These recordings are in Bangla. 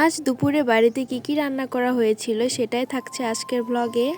আজ দুপুরে বাড়িতে কি কি রান্না করা হয়েছিল সেটাই থাকছে আজকের ব্লগে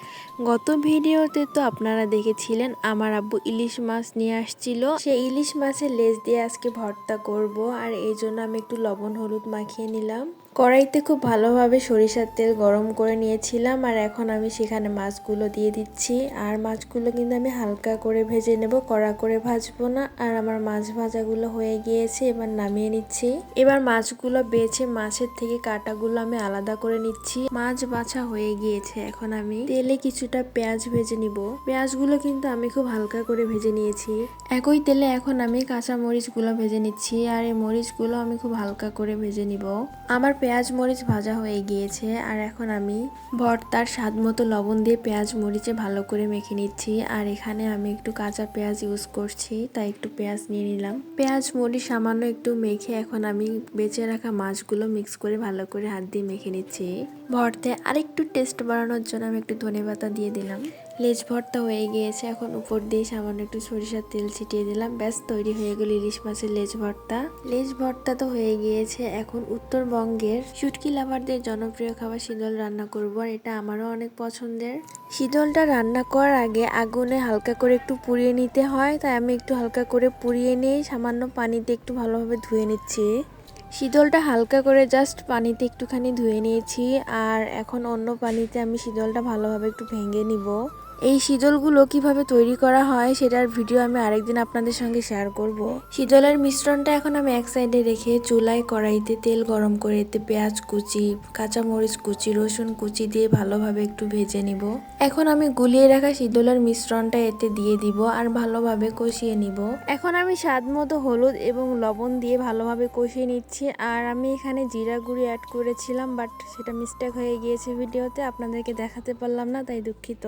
গত ভিডিওতে তো আপনারা দেখেছিলেন, আমার আব্বু ইলিশ মাছ নিয়ে আসছিল। সেই ইলিশ মাছের লেজ দিয়ে আজকে ভর্তা করব আর এই জন্য আমি একটু লবণ, হলুদ মাখিয়ে নিলাম। কড়াইতে খুব ভালোভাবে সরিষার তেল গরম করে নিয়েছিলাম আর এখন আমি সেখানে মাছগুলো দিয়ে দিচ্ছি। আর মাছগুলো কিন্তু আমি হালকা করে ভেজে নেব, কড়া করে ভাজবো না। আর আমার মাছ ভাজাগুলো হয়ে গিয়েছে, এবার নামিয়ে নিচ্ছি। এবার মাছগুলো বেছে মাছের থেকে কাটাগুলো আমি আলাদা করে নিচ্ছি। মাছ বাছা হয়ে গিয়েছে। এখন আমি তেলে কিছুটা পেঁয়াজ ভেজে নিব। পেঁয়াজগুলো কিন্তু আমি খুব হালকা করে ভেজে নিয়েছি। একই তেলে এখন আমি কাঁচা মরিচগুলো ভেজে নিচ্ছি আর এই মরিচগুলো আমি খুব হালকা করে ভেজে নিব। আমার পেঁয়াজ মরিচ ভাজা হয়ে গিয়েছে আর এখন আমি ভর্তার স্বাদ মতো লবণ দিয়ে পেঁয়াজ মরিচে ভালো করে মেখে নিচ্ছি। আর এখানে আমি একটু কাঁচা পেঁয়াজ ইউজ করছি, তাই একটু পেঁয়াজ নিয়ে নিলাম। পেঁয়াজ মরিচ সামান্য একটু মেখে এখন আমি বেঁচে রাখা মাছগুলো মিক্স করে ভালো করে হাত দিয়ে মেখে নিচ্ছি। ভর্তে আরেকটু টেস্ট বাড়ানোর জন্য আমি একটু ধনে পাতা দিয়ে দিলাম। লেজ ভর্তা হয়ে গিয়েছে, এখন উপর দিয়ে সামান্য একটু সরিষার তেল ছিটিয়ে দিলাম। ব্যাস, তৈরি হয়ে গেল ইলিশ মাছের লেজ ভর্তা। লেজ ভর্তা তো হয়ে গিয়েছে, এখন উত্তরবঙ্গের শুটকি লাভারদের জনপ্রিয় খাবার শীতল রান্না করব, আর এটা আমারও অনেক পছন্দের। শীতলটা রান্না করার আগে আগুনে হালকা করে একটু পুড়িয়ে নিতে হয়, তাই আমি একটু হালকা করে পুড়িয়ে নিয়ে সামান্য পানিতে একটু ভালোভাবে ধুয়ে নিচ্ছি। শীতলটা হালকা করে জাস্ট পানিতে একটুখানি ধুয়ে নিয়েছি, আর এখন অন্য পানিতে আমি শীতলটা ভালোভাবে একটু ভেঙে নিব। এই শীতলগুলো কীভাবে তৈরি করা হয় সেটার ভিডিও আমি আরেকদিন আপনাদের সঙ্গে শেয়ার করব। শীতলের মিশ্রণটা এখন আমি এক সাইডে রেখে চুলায় কড়াইতে তেল গরম করে এতে পেঁয়াজ কুচি, কাঁচামরিচ কুচি, রসুন কুচি দিয়ে ভালোভাবে একটু ভেজে নিব। এখন আমি গুলিয়ে রাখা শীতলের মিশ্রণটা এতে দিয়ে দিব আর ভালোভাবে কষিয়ে নিব। এখন আমি স্বাদ মতো হলুদ এবং লবণ দিয়ে ভালোভাবে কষিয়ে নিচ্ছি আর আমি এখানে জিরা গুঁড়ি অ্যাড করেছিলাম বাট সেটা মিস্টেক হয়ে গিয়েছে ভিডিওতে, আপনাদেরকে দেখাতে পারলাম না, তাই দুঃখিত।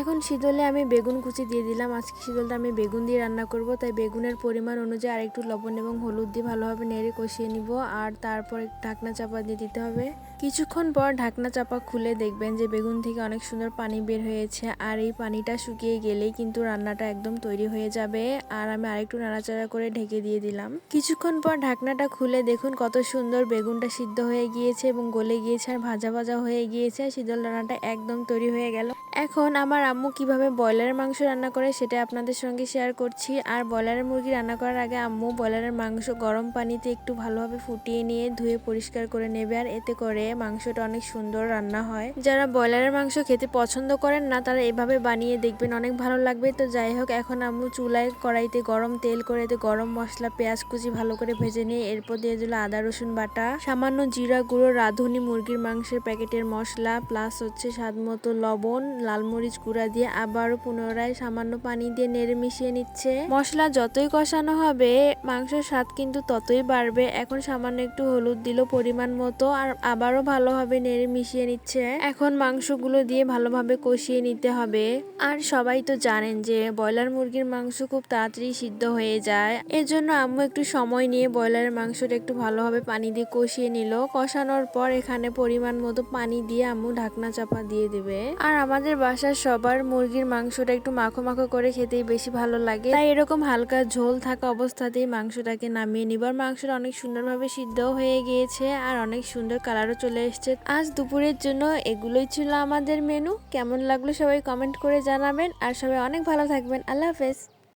এখন শীতলে আমি বেগুন কুচি দিয়ে দিলাম। আজকে শীতলটা আমি বেগুন দিয়ে রান্না করব। তাই বেগুনের পরিমাণ অনুযায়ী আরেকটু লবণ এবং হলুদ দিয়ে ভালোভাবে নেড়ে কষিয়ে নিব। আর তারপর ঢাকনা চাপা দিয়ে দিতে হবে। কিছুক্ষণ পর ঢাকনা চাপা খুলে দেখবেন যে বেগুন থেকে অনেক সুন্দর পানি বের হয়েছে। আর এই পানিটা শুকিয়ে গেলেই কিন্তু রান্নাটা একদম তৈরি হয়ে যাবে। আর আমি আরেকটু নাড়াচাড়া করে ঢেকে দিয়ে দিলাম। কিছুক্ষণ পর ঢাকনাটা খুলে দেখুন কত সুন্দর বেগুনটা সিদ্ধ হয়ে গিয়েছে এবং গলে গিয়েছে আর ভাজা ভাজা হয়ে গিয়েছে। শীতল রান্নাটা একদম তৈরি হয়ে গেল। এখন আমার আম্মু কীভাবে ব্রয়লারের মাংস রান্না করে সেটা আপনাদের সঙ্গে শেয়ার করছি। আর ব্রয়লারের মুরগি রান্না করার আগে আম্মু ব্রয়লারের মাংস গরম পানিতে একটু ভালোভাবে ফুটিয়ে নিয়ে ধুয়ে পরিষ্কার করে নেবে। আর এতে করে মাংসটা অনেক সুন্দর রান্না হয়। যারা ব্রয়লারের মাংস খেতে পছন্দ করেন না, তারা এভাবে বানিয়ে দেখবেন অনেক ভালো লাগবে। তো যাই হোক, এখন আম্মু চুলায় কড়াইতে গরম তেল করে গরম মশলা, পেঁয়াজ কুচি ভালো করে ভেজে নিয়ে এরপর দিয়ে দিল আদা, রসুন বাটা, সামান্য জিরা গুঁড়ো, রাঁধুনি মুরগির মাংসের প্যাকেটের মশলা প্লাস হচ্ছে স্বাদ মতো লবণ লাল মরিচ গুঁড়া দিয়ে আবারও পুনরায় সামান্য পানি দিয়ে নেড়ে মিশিয়ে নিচ্ছে। মশলা যতই কষানো হবে, মাংসের স্বাদ কিন্তু ততই বাড়বে। এখন সামান্য একটু হলুদ দিল পরিমাণ মতো আর আবারও ভালোভাবে নেড়ে মিশিয়ে নিচ্ছে। এখন মাংসগুলো দিয়ে ভালোভাবে কষিয়ে নিতে হবে। আর সবাই তো জানেন যে ব্রয়লার মুরগির মাংস খুব তাড়াতাড়ি সিদ্ধ হয়ে যায়। এর জন্য আম্মু একটু সময় নিয়ে ব্রয়লারের মাংসটা একটু ভালোভাবে পানি দিয়ে কষিয়ে নিল। কষানোর পর এখানে পরিমাণ মতো পানি দিয়ে আম্মু ঢাকনা চাপা দিয়ে দেবে। আর আমাদের বাসার সবার মুরগির মাংসটা একটু মাখো মাখো করে খেতেই বেশি ভালো লাগে। তাই এরকম হালকা ঝোল থাকা অবস্থাতেই মাংসটাকে নামিয়ে নিবার মাংসটা অনেক সুন্দরভাবে সিদ্ধ হয়ে গিয়েছে আর অনেক সুন্দর কালারও চলে এসছে। আজ দুপুরের জন্য এগুলোই ছিল আমাদের মেনু কেমন লাগল সবাই কমেন্ট করে জানাবেন। আর সবাই অনেক ভালো থাকবেন। আল্লাহ হাফেজ।